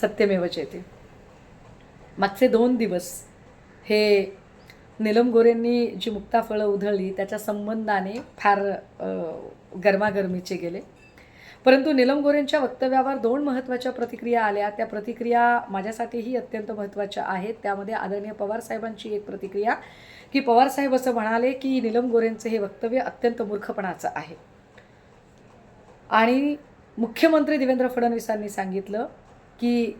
सत्यमेव जयते मागचे दोन दिवस हे नीलम गोरेंनी जी मुक्ताफळं उधळली त्याच्या संबंधाने फार गरमागरमीचे गेले. परंतु नीलम गोरेंच्या वक्तव्यावर दोन महत्त्वाच्या प्रतिक्रिया आल्या. त्या प्रतिक्रिया माझ्यासाठीही अत्यंत महत्त्वाच्या आहेत. त्यामध्ये आदरणीय पवारसाहेबांची एक प्रतिक्रिया की पवारसाहेब असं म्हणाले की नीलम गोरेंचं हे वक्तव्य अत्यंत मूर्खपणाचं आहे. आणि मुख्यमंत्री देवेंद्र फडणवीसांनी सांगितलं की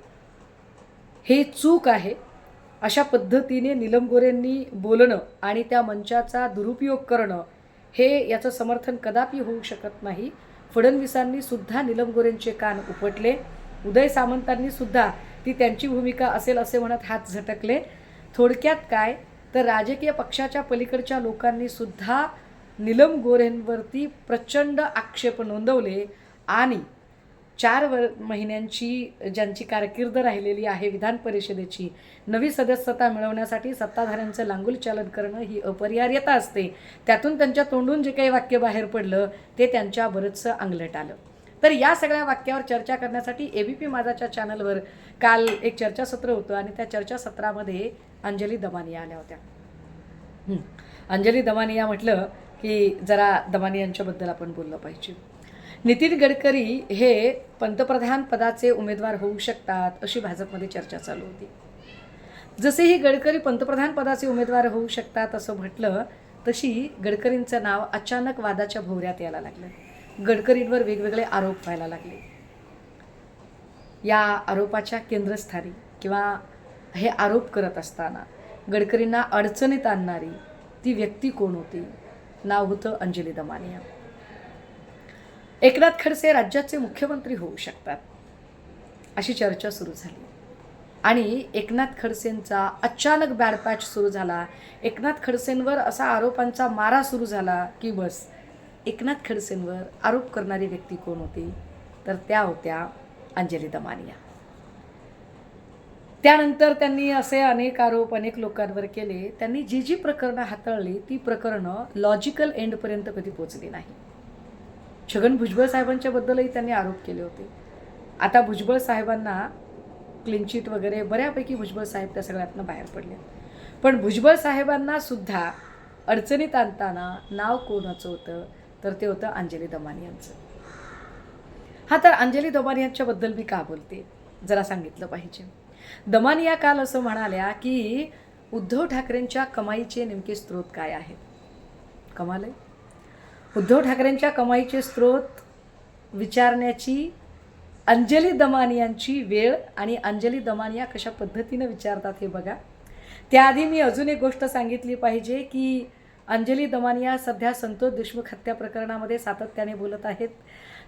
हे चूक आहे. अशा पद्धतीने निलम गोरेंनी बोलणं आणि त्या मंचाचा दुरुपयोग करणं हे याचं समर्थन कदापि होऊ शकत नाही. फडणवीसांनी सुद्धा निलम गोरेंचे कान उपटले. उदय सामंतांनी सुद्धा ती त्यांची भूमिका असेल असे म्हणत हात झटकले. थोडक्यात काय? तर राजकीय पक्षाच्या पलीकडच्या लोकांनी सुद्धा निलम गोरेंवरती प्रचंड आक्षेप नोंदवले आणि चार वर महिन्यांची ज्यांची कारकीर्द राहिलेली आहे विधान परिषदेची नवी सदस्यता मिळवण्यासाठी सत्ताधाऱ्यांचं लांगुल चालन करणं ही अपरिहार्यता असते. त्यातून त्यांच्या तोंडून जे काही वाक्य बाहेर पडलं ते त्यांच्या बरंचसं अंगलट आलं. तर या सगळ्या वाक्यावर चर्चा करण्यासाठी ए बी पी माझाच्या चॅनलवर काल एक चर्चासत्र होतं आणि त्या चर्चासत्रामध्ये अंजली दमानिया आल्या होत्या. अंजली दमानिया म्हटलं की जरा दमानियांच्याबद्दल आपण बोललं पाहिजे. नितीन गडकरी हे पंतप्रधान पदाचे उमेदवार होऊ शकतात अशी भाजपमध्ये चर्चा चालू होती. जसेही गडकरी पंतप्रधान पदाचे उमेदवार होऊ शकतात असं म्हटलं तशी गडकरींचं नाव अचानक वादाच्या भोवऱ्यात यायला लागलं. गडकरींवर वेगवेगळे आरोप व्हायला लागले. या आरोपाच्या केंद्रस्थानी किंवा हे आरोप करत असताना गडकरींना अडचणीत आणणारी ती व्यक्ती कोण होती? नाव होतं अंजली दमानिया. एकनाथ खडसे राज्याचे मुख्यमंत्री होऊ शकतात. अशी चर्चा सुरू झाली. आणि एकनाथ खडसेंचा अचानक बॅड पॅच सुरू झाला. एकनाथ खडसेंवर असा आरोपांचा मारा सुरू झाला की बस एकनाथ खडसेंवर आरोप करणारी व्यक्ती कोण होती? तर त्या होत्या अंजली दमानिया. त्यानंतर त्यांनी असे अनेक आरोप अनेक लोकांवर केले. त्यांनी जी जी प्रकरणं हाताळली ती प्रकरणं लॉजिकल एंडपर्यंत कधी पोचली नाही. छगन भुजबळ साहेबांच्या बद्दलही त्यांनी आरोप केले होते. आता भुजबळ साहेबांना क्लीन वगैरे बऱ्यापैकी भुजबळ साहेब त्या सगळ्यातनं बाहेर पडले पण भुजबळ साहेबांना सुद्धा अडचणीत आणताना नाव कोणाचं होतं? तर ते होतं अंजली दमानी यांचं. हा तर अंजली दमानी यांच्याबद्दल मी का बोलते? जरा सांगितलं पाहिजे. दमानिया काल असं म्हणाल्या की उद्धव ठाकरेंच्या कमाईचे नेमके स्रोत काय आहेत? कमाल आहे. उद्धव ठाकरेंच्या कमाईचे स्रोत विचारण्याची अंजली दमानियांची वेळ आणि अंजली दमानिया कशा पद्धतीनं विचारतात हे बघा. त्याआधी मी अजून एक गोष्ट सांगितली पाहिजे की अंजली दमानिया सध्या संतोष देशमुख हत्या प्रकरणामध्ये सातत्याने बोलत आहेत.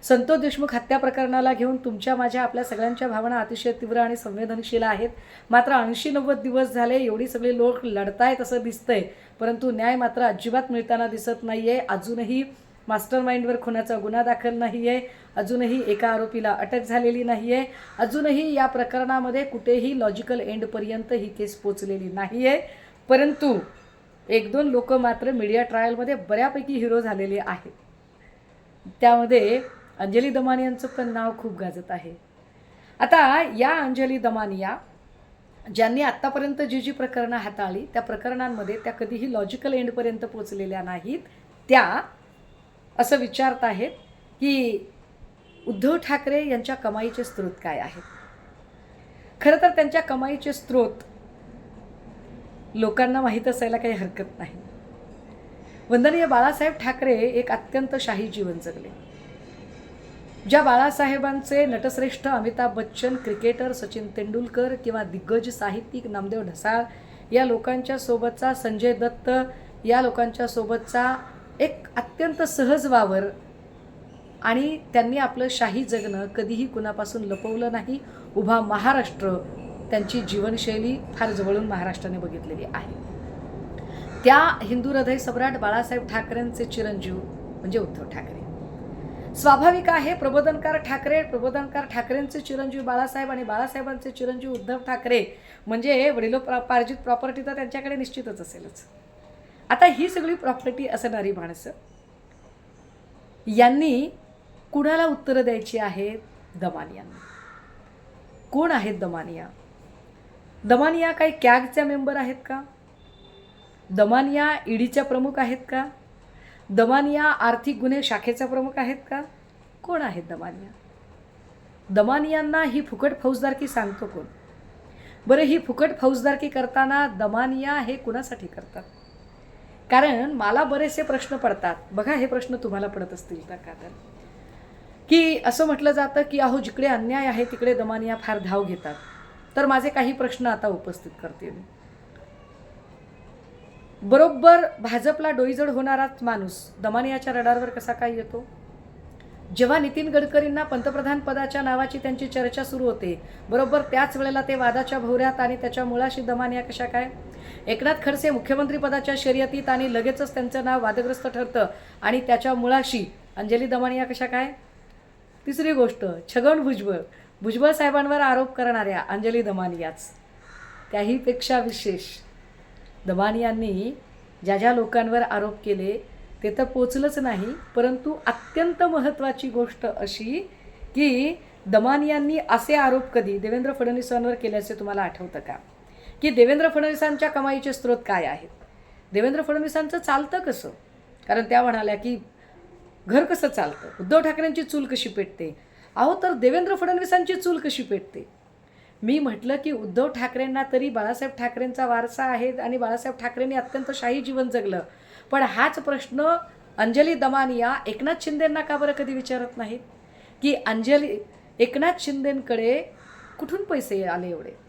संतोष देशमुख हत्या प्रकरणाला घेऊन तुमच्या माझ्या आपल्या सगळ्यांच्या भावना अतिशय तीव्र आणि संवेदनशील आहेत. मात्र ऐंशी नव्वद दिवस झाले एवढी सगळी लोक लढतायत असं दिसतंय. परंतु न्याय मात्र अजिबात मिळताना दिसत नाही आहे अजूनही मास्टर माइंडवर खुनाचा गुन्हा दाखल नाही आहे अजूनही एका आरोपीला अटक झालेली नाही आहे अजूनही या प्रकरणामध्ये कुठेही लॉजिकल एंडपर्यंत ही केस पोचलेली नाही आहे परंतु एक दोन लोक मात्र मीडिया ट्रायलमध्ये बऱ्यापैकी हिरो झालेले आहेत. त्यामध्ये अंजली दमानी यांचं पण नाव खूप गाजत आहे. आता या अंजली दमानिया ज्यांनी आत्तापर्यंत जी जी प्रकरणं हाताळली त्या प्रकरणांमध्ये त्या कधीही लॉजिकल एंडपर्यंत पोचलेल्या नाहीत. त्या असं विचारत आहेत की उद्धव ठाकरे यांच्या कमाईचे स्रोत काय आहेत? खरं तर त्यांच्या कमाईचे स्रोत लोकांना माहीत असायला काही हरकत नाही. वंदनीय बाळासाहेब ठाकरे एक अत्यंत शाही जीवन जगले. ज्या बाळासाहेबांचे नटश्रेष्ठ अमिताभ बच्चन क्रिकेटर सचिन तेंडुलकर किंवा दिग्गज साहित्यिक नामदेव ढसाळ या लोकांच्या सोबतचा संजय दत्त या लोकांच्या सोबतचा एक अत्यंत सहज वावर आणि त्यांनी आपलं शाही जगणं कधीही कुणापासून लपवलं नाही. उभा महाराष्ट्र त्यांची जीवनशैली फार जवळून महाराष्ट्राने बघितलेली आहे. त्या हिंदू हृदय सम्राट बाळासाहेब ठाकरेंचे चिरंजीव म्हणजे उद्धव ठाकरे. स्वाभाविक आहे. प्रबोधनकार ठाकरे प्रबोधनकार ठाकरेंचे चिरंजीव बाळासाहेब आणि बाळासाहेबांचे चिरंजीव उद्धव ठाकरे म्हणजे वडिलोपार्जित प्रॉपर्टी तर त्यांच्याकडे निश्चितच असेलच. आता ही सगळी प्रॉपर्टी असणारी माणसं यांनी कुणाला उत्तरं द्यायची आहेत? दमानियांना. कोण आहेत दमानिया? दमानिया काही कॅगच्या मेंबर आहेत का? दमानिया ईडीच्या प्रमुख आहेत का? दमानिया आर्थिक गुन्हे शाखेचा प्रमुख आहेत का? कोण आहेत दमानिया? दमानियांना ही फुकट फौजदारकी सांगतो कोण? बरं ही फुकट फौजदारकी करताना दमानिया हे कुणासाठी करतात? कारण मला बरेचसे प्रश्न पडतात. बघा हे प्रश्न तुम्हाला पडत असतील तर का तर? की असं म्हटलं जातं की अहो जिकडे अन्याय आहे तिकडे दमानिया फार धाव घेतात. तर माझे काही प्रश्न आता उपस्थित करते मी. बरोबर भाजपला डोईजड होणाराच माणूस दमानियाच्या रडारवर कसा काय येतो? जेव्हा नितीन गडकरींना पंतप्रधान पदाच्या नावाची त्यांची चर्चा सुरू होते बरोबर त्याच वेळेला ते वादाच्या भोवऱ्यात आणि त्याच्या मुळाशी दमानिया कशा काय? एकनाथ खडसे मुख्यमंत्री पदाच्या शर्यतीत आणि लगेचच त्यांचं नाव वादग्रस्त ठरतं आणि त्याच्या मुळाशी अंजली दमानिया कशा काय? तिसरी गोष्ट छगन भुजबळ. भुजबळ साहेबांवर आरोप करणाऱ्या अंजली दमानियाच त्याहीपेक्षा विशेष. दमानियांनी ज्या ज्या लोकांवर आरोप केले ते तर पोचलंच नाही परंतु अत्यंत महत्त्वाची गोष्ट अशी की दमानियांनी असे आरोप कधी देवेंद्र फडणवीसांवर केल्याचे तुम्हाला आठवतं का? की देवेंद्र फडणवीसांच्या कमाईचे स्रोत काय आहेत? देवेंद्र फडणवीसांचं चालतं कसं? कारण त्या म्हणाल्या की घर कसं चालतं? उद्धव ठाकरेंची चूल कशी पेटते? अहो तर देवेंद्र फडणवीसांची चूल कशी पेटते? मी म्हटलं की उद्धव ठाकरेंना तरी बाळासाहेब ठाकरेंचा वारसा आहे आणि बाळासाहेब ठाकरेंनी अत्यंत शाही जीवन जगलं. पण हाच प्रश्न अंजली दमानिया एकनाथ शिंदेंना का बरं कधी विचारत नाहीत? की अंजली एकनाथ शिंदेंकडे कुठून पैसे आले एवढे?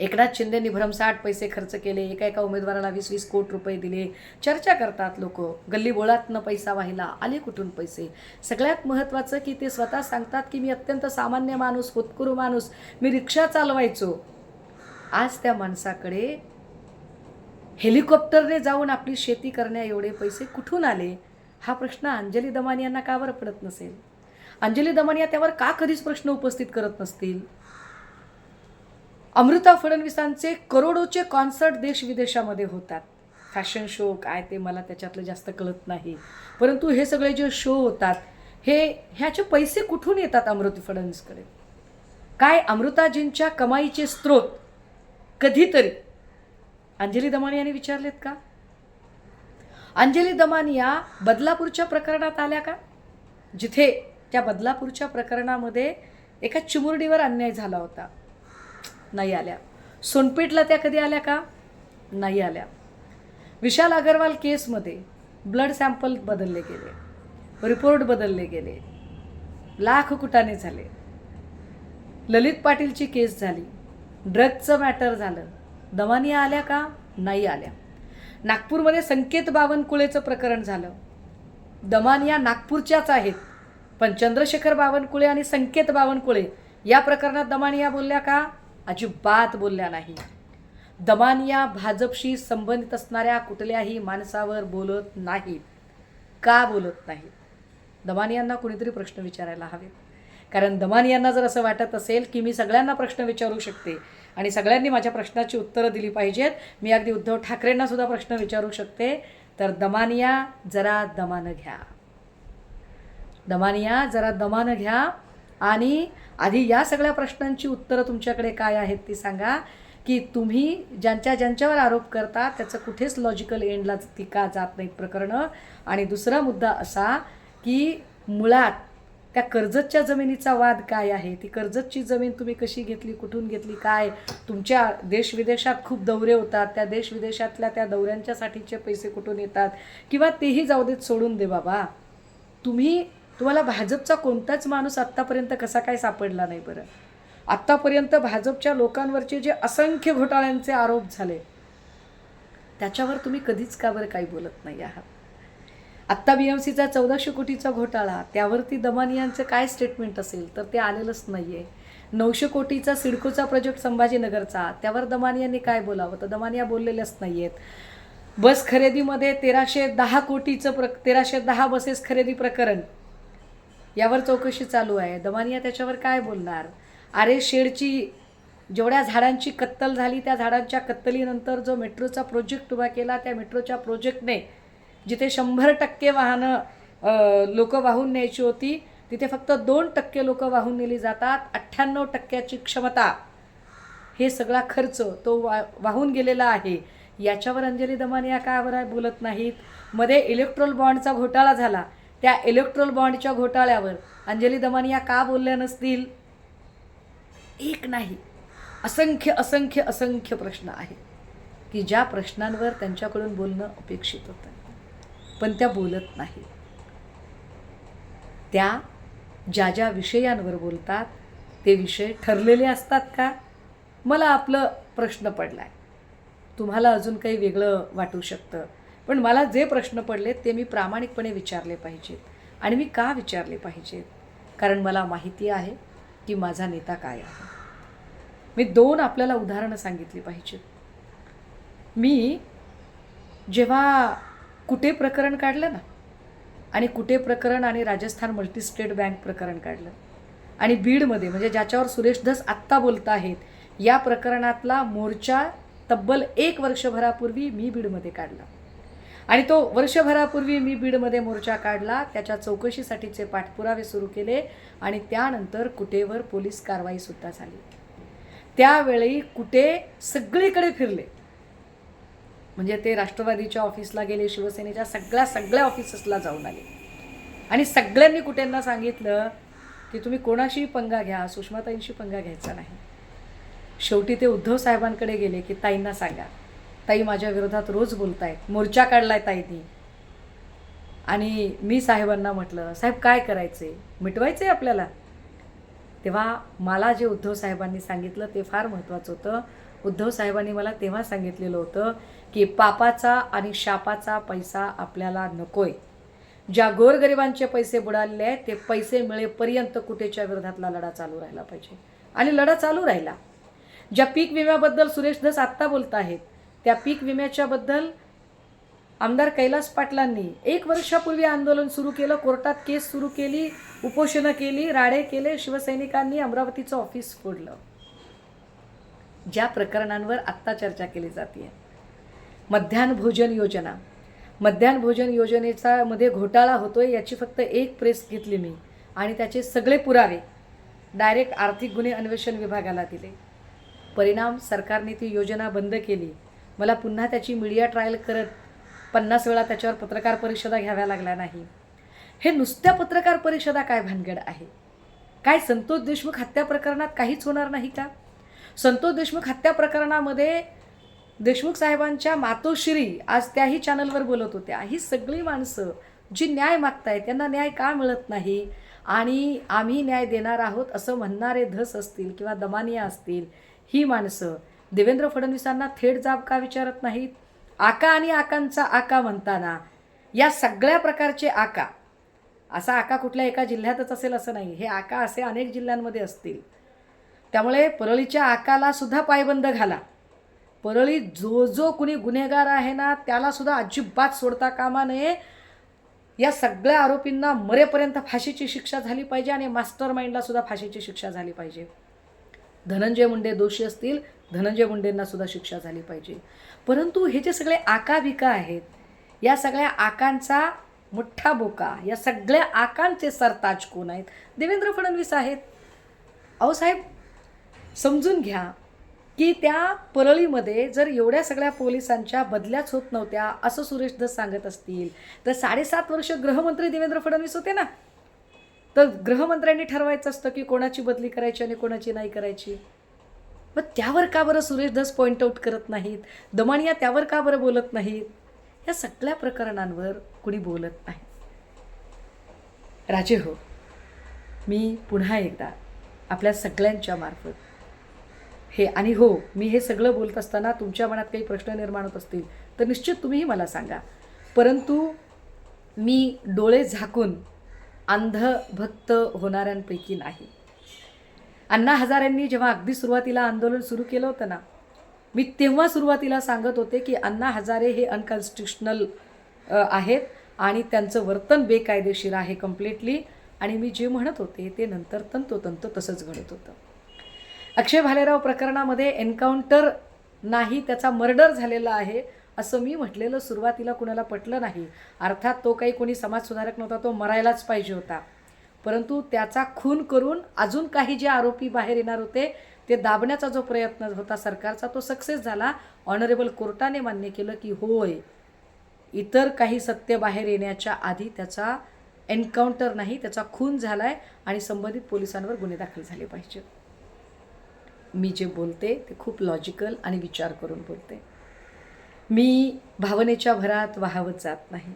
एकनाथ शिंदेनी भरमसाठ पैसे खर्च केले एका एका उमेदवाराला वीस वीस कोटी रुपये दिले. चर्चा करतात लोक. गल्ली बोळातनं पैसा वाहिला आले कुठून पैसे? सगळ्यात महत्त्वाचं की ते स्वतः सांगतात की मी अत्यंत सामान्य माणूस होतकुरू माणूस मी रिक्षा चालवायचो. आज त्या माणसाकडे हेलिकॉप्टरने जाऊन आपली शेती करण्या एवढे पैसे कुठून आले? हा प्रश्न अंजली दमानी यांना का बरं पडत नसेल? अंजली दमानिया त्यावर का कधीच प्रश्न उपस्थित करत नसतील? अमृता फडणवीसांचे करोडोचे कॉन्सर्ट देश विदेशामध्ये होतात. फॅशन शो काय ते मला त्याच्यातलं जास्त कळत नाही. परंतु हे सगळे जे शो होतात हे ह्याचे पैसे कुठून येतात अमृत फडणवीसकडे? काय अमृताजींच्या कमाईचे स्रोत कधीतरी? अंजली दमानी यांनी विचारलेत का? अंजली दमानिया बदलापूरच्या प्रकरणात आल्या का? जिथे त्या बदलापूरच्या प्रकरणामध्ये एका चिमुरडीवर अन्याय झाला होता. नाही आल्या. सोनपेठला त्या कधी आल्या का? नाही आल्या. विशाल अगरवाल केसमध्ये ब्लड सॅम्पल बदलले गेले. रिपोर्ट बदलले गेले. लाख कुटाने झाले. ललित पाटीलची केस झाली. ड्रगचं मॅटर झालं. दमानिया आल्या का? नाही आल्या. नागपूरमध्ये संकेत बावनकुळेचं प्रकरण झालं. दमानिया नागपूरच्याच आहेत. पण चंद्रशेखर बावनकुळे आणि संकेत बावनकुळे या प्रकरणात दमानिया बोलल्या का? अजिबात बोलल्या नाही. दमानिया भाजपशी संबंधित असणाऱ्या कुठल्याही माणसावर बोलत नाहीत का बोलत नाहीत दमानियांना कुणीतरी प्रश्न विचारायला हवेत कारण दमानियांना जर असं वाटत असेल की मी सगळ्यांना प्रश्न विचारू शकते आणि सगळ्यांनी माझ्या प्रश्नाची उत्तरं दिली पाहिजेत मी अगदी उद्धव ठाकरेंना सुद्धा प्रश्न विचारू शकते तर दमानिया जरा दमानं घ्या. दमानिया जरा दमानं घ्या. आणि आधी या सगळ्या प्रश्नांची उत्तरं तुमच्याकडे काय आहेत ती सांगा की तुम्ही ज्यांच्या ज्यांच्यावर आरोप करता त्याचं कुठेच लॉजिकल एंडला ती का जात नाहीत प्रकरणं. आणि दुसरा मुद्दा असा की मुळात त्या कर्जतच्या जमिनीचा वाद काय आहे? ती कर्जतची जमीन तुम्ही कशी घेतली? कुठून घेतली? काय? तुमच्या देश विदेशात खूप दौरे होतात. त्या देश विदेशातल्या त्या दौऱ्यांच्यासाठीचे पैसे कुठून येतात? किंवा तेही जाऊ देत सोडून दे बाबा. तुम्ही तुम्हाला भाजपचा कोणताच माणूस आत्तापर्यंत कसा काय सापडला नाही बरं? आत्तापर्यंत भाजपच्या लोकांवरचे जे असंख्य घोटाळ्यांचे आरोप झाले त्याच्यावर तुम्ही कधीच का बरं काही बोलत नाही आहात? आत्ता बी एम सीचा चौदाशे कोटीचा घोटाळा त्यावरती दमानियांचं काय स्टेटमेंट असेल? तर ते आलेलंच नाही आहे नऊशे कोटीचा सिडकोचा प्रोजेक्ट संभाजीनगरचा त्यावर दमानियांनी काय बोलावं? तर दमानिया बोललेल्याच नाही आहेत बस खरेदीमध्ये तेराशे दहा कोटीचं प्र तेराशे दहा बसेस खरेदी प्रकरण यावर चौकशी चालू आहे. दमानिया त्याच्यावर काय बोलणार? आरे शेडची जेवढ्या झाडांची कत्तल झाली त्या झाडांच्या कत्तलीनंतर जो मेट्रोचा प्रोजेक्ट उभा केला त्या मेट्रोच्या प्रोजेक्टने जिथे शंभर टक्के वाहनं लोक वाहून न्यायची होती तिथे फक्त दोन टक्के लोक वाहून नेली जातात. अठ्ठ्याण्णव टक्क्याची क्षमता. हे सगळा खर्च तो वा वाहून गेलेला आहे. याच्यावर अंजली दमानिया का बरं बोलत नाहीत? मध्ये इलेक्ट्रोल बॉन्डचा घोटाळा झाला. त्या इलेक्ट्रोल बॉन्डच्या घोटाळ्यावर. अंजली दमानिया का बोलल्या नसतील? एक नाही. असंख्य असंख्य असंख्य प्रश्न आहे की ज्या प्रश्नांवर त्यांच्याकडून बोलणं अपेक्षित होतं. पण त्या बोलत नाही त्या ज्या ज्या विषयांवर बोलतात ते विषय ठरलेले असतात का? मला आपलं प्रश्न पडला आहे तुम्हाला अजून काही वेगळं वाटू शकतं. पण मला जे प्रश्न पडले ते मी प्रामाणिकपणे विचारले पाहिजेत. आणि मी का विचारले पाहिजेत? कारण मला माहिती आहे की माझा नेता काय आहे. मी दोन आपल्याला उदाहरणं सांगितली पाहिजेत. मी जेव्हा कुठे प्रकरण काढलं ना आणि कुठे प्रकरण आणि राजस्थान मल्टीस्टेट बँक प्रकरण काढलं आणि बीडमध्ये म्हणजे ज्याच्यावर सुरेश धस आत्ता बोलत आहेत या प्रकरणातला मोर्चा तब्बल एक वर्षभरापूर्वी मी बीडमध्ये काढला. आणि तो वर्षभरापूर्वी मी बीडमध्ये मोर्चा काढला. त्याच्या चौकशीसाठीचे पाठपुरावे सुरू केले आणि त्यानंतर कुटेवर पोलीस कारवाईसुद्धा झाली. त्यावेळी कुठे सगळीकडे फिरले. म्हणजे ते राष्ट्रवादीच्या ऑफिसला गेले शिवसेनेच्या सगळ्या सगळ्या ऑफिसेसला जाऊन आले. आणि सगळ्यांनी कुठेंना सांगितलं की तुम्ही कोणाशीही पंगा घ्या सुषमाताईंशी पंगा घ्यायचा नाही. शेवटी ते उद्धव साहेबांकडे गेले की ताईंना सांगा. ताई माझ्या विरोधात रोज बोलतायत. मोर्चा काढलाय ताईनी. आणि मी साहेबांना म्हटलं साहेब काय करायचे मिटवायचे आपल्याला? तेव्हा मला जे उद्धव साहेबांनी सांगितलं ते फार महत्त्वाचं होतं. उद्धव साहेबांनी मला तेव्हा सांगितलेलं होतं की पापाचा आणि शापाचा पैसा आपल्याला नकोय. ज्या गोरगरिबांचे पैसे बुडालेले आहेत ते पैसे मिळेपर्यंत कुठेच्या विरोधातला लढा चालू राहिला पाहिजे? आणि लढा चालू राहिला. ज्या पीक विम्याबद्दल सुरेश धस आत्ता बोलत आहेत त्या पीक विम्याच्याबद्दल आमदार कैलास पाटलांनी एक वर्षापूर्वी आंदोलन सुरू केलं कोर्टात केस सुरू केली उपोषणं केली राडे केले शिवसैनिकांनी अमरावतीचं ऑफिस फोडलं. ज्या प्रकरणांवर आत्ता चर्चा केली जाते मध्यान्ह भोजन योजना. मध्यान्ह भोजन योजनेचा मध्ये घोटाळा होतोय याची फक्त एक प्रेस घेतली मी आणि त्याचे सगळे पुरावे डायरेक्ट आर्थिक गुन्हे अन्वेषण विभागाला दिले. परिणाम सरकारने ती योजना बंद केली. मला पुन्हा त्याची मीडिया ट्रायल करत पन्नास वेळा त्याच्यावर पत्रकार परिषदा घ्याव्या लागल्या नाही. हे नुसत्या पत्रकार परिषदा काय भानगड आहे? काय संतोष देशमुख हत्या प्रकरणात काहीच होणार नाही का? संतोष देशमुख हत्या प्रकरणामध्ये देशमुख साहेबांच्या मातोश्री आज त्याही चॅनलवर बोलत होत्या. ही सगळी माणसं जी न्याय मागतायत त्यांना न्याय का मिळत नाही? आणि आम्ही न्याय देणार आहोत असं म्हणणारे धस असतील किंवा दमानिया असतील ही माणसं देवेंद्र फडणवीसांना थेट जाब का विचारत नाहीत? आका आणि आकांचा आका म्हणताना या सगळ्या प्रकारचे आका असा आका कुठल्या एका जिल्ह्यातच असेल असं नाही हे आका असे अनेक जिल्ह्यांमध्ये असतील. त्यामुळे परळीच्या आकाला सुद्धा पायबंद घाला. परळी जो जो कुणी गुन्हेगार आहे ना त्यालासुद्धा अजिबात सोडता कामा नये. या सगळ्या आरोपींना मरेपर्यंत फाशीची शिक्षा झाली पाहिजे आणि मास्टर माइंडला सुद्धा फाशीची शिक्षा झाली पाहिजे. धनंजय मुंडे दोषी असतील धनंजय मुंडेंना सुद्धा शिक्षा झाली पाहिजे. परंतु हे जे सगळे आकाबिका आहेत या सगळ्या आकांचा मोठा बोका या सगळ्या आकांचे सरताज कोण आहेत? देवेंद्र फडणवीस आहेत. अहो साहेब समजून घ्या की त्या परळीमध्ये जर एवढ्या सगळ्या पोलिसांच्या बदल्याच होत नव्हत्या असं सुरेश दस सांगत असतील तर साडेसात वर्ष गृहमंत्री देवेंद्र फडणवीस होते ना? तर गृहमंत्र्यांनी ठरवायचं असतं की कोणाची बदली करायची आणि कोणाची नाही करायची. मग त्यावर का बरं सुरेश धस पॉईंट आऊट करत नाहीत? दमानिया त्यावर का बरं बोलत नाहीत? या सगळ्या प्रकरणांवर कुणी बोलत नाही. राजे हो मी पुन्हा एकदा आपल्या सगळ्यांच्या मार्फत हे आणि हो मी हे सगळं बोलत असताना तुमच्या मनात काही प्रश्न निर्माण होत असतील तर निश्चित तुम्हीही मला सांगा. परंतु मी डोळे झाकून अंधभक्त होणाऱ्यांपैकी नाही. अण्णा हजारेंनी जेव्हा अगदी सुरुवातीला आंदोलन सुरू केलं होतं ना मी तेव्हा सुरुवातीला सांगत होते की अण्णा हजारे हे अनकॉन्स्टिट्युशनल आहेत आणि त्यांचं वर्तन बेकायदेशीर आहे कम्प्लिटली आणि मी जे म्हणत होते ते नंतर तंतोतंत तसंच घडत होतं. अक्षय भालेराव प्रकरणामध्ये एन्काउंटर नाही त्याचा मर्डर झालेला आहे असं मी म्हटलेलं सुरुवातीला कुणाला पटलं नाही. अर्थात तो काही कोणी समाजसुधारक नव्हता तो मरायलाच पाहिजे होता. परंतु त्याचा खून करून अजून काही जे आरोपी बाहेर येणार होते ते दाबण्याचा जो प्रयत्न होता सरकारचा तो सक्सेस झाला. ऑनरेबल कोर्टाने मान्य केलं की होय इतर काही सत्य बाहेर येण्याच्या आधी त्याचा एन्काउंटर नाही त्याचा खून झाला आहे आणि संबंधित पोलिसांवर गुन्हे दाखल झाले पाहिजे. मी जे बोलते ते खूप लॉजिकल आणि विचार करून बोलते. मी भावनेच्या भरात वाहवत जात नाही.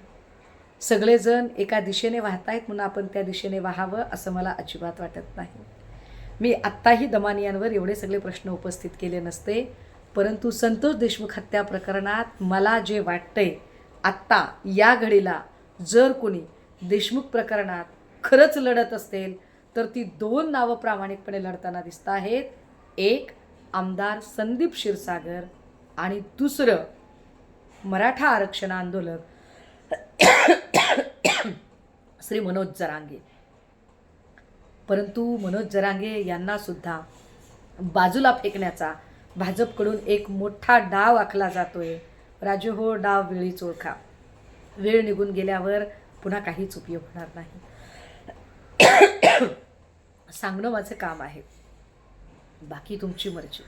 सगळेजण एका दिशेने वाहतायत म्हणून आपण त्या दिशेने वाहावं असं मला अजिबात वाटत नाही. मी आत्ताही दमानियांवर एवढे सगळे प्रश्न उपस्थित केले नसते परंतु संतोष देशमुख हत्या प्रकरणात मला जे वाटतंय आत्ता या घडीला जर कोणी देशमुख प्रकरणात खरंच लढत असेल तर ती दोन नावं प्रामाणिकपणे लढताना दिसत आहेत. एक आमदार संदीप क्षीरसागर आणि दुसरं मराठा आरक्षण आंदोलक श्री मनोज जरांगे. परंतु मनोज जरांगे यांनासुद्धा बाजूला फेकण्याचा भाजपकडून एक मोठा डाव आखला जातोय. राजू हो डाव वेळीच ओळखा वेळ निघून गेल्यावर पुन्हा काहीच उपयोग होणार नाही. सांगणं माझं काम आहे. बाकी तुमची मर्जी.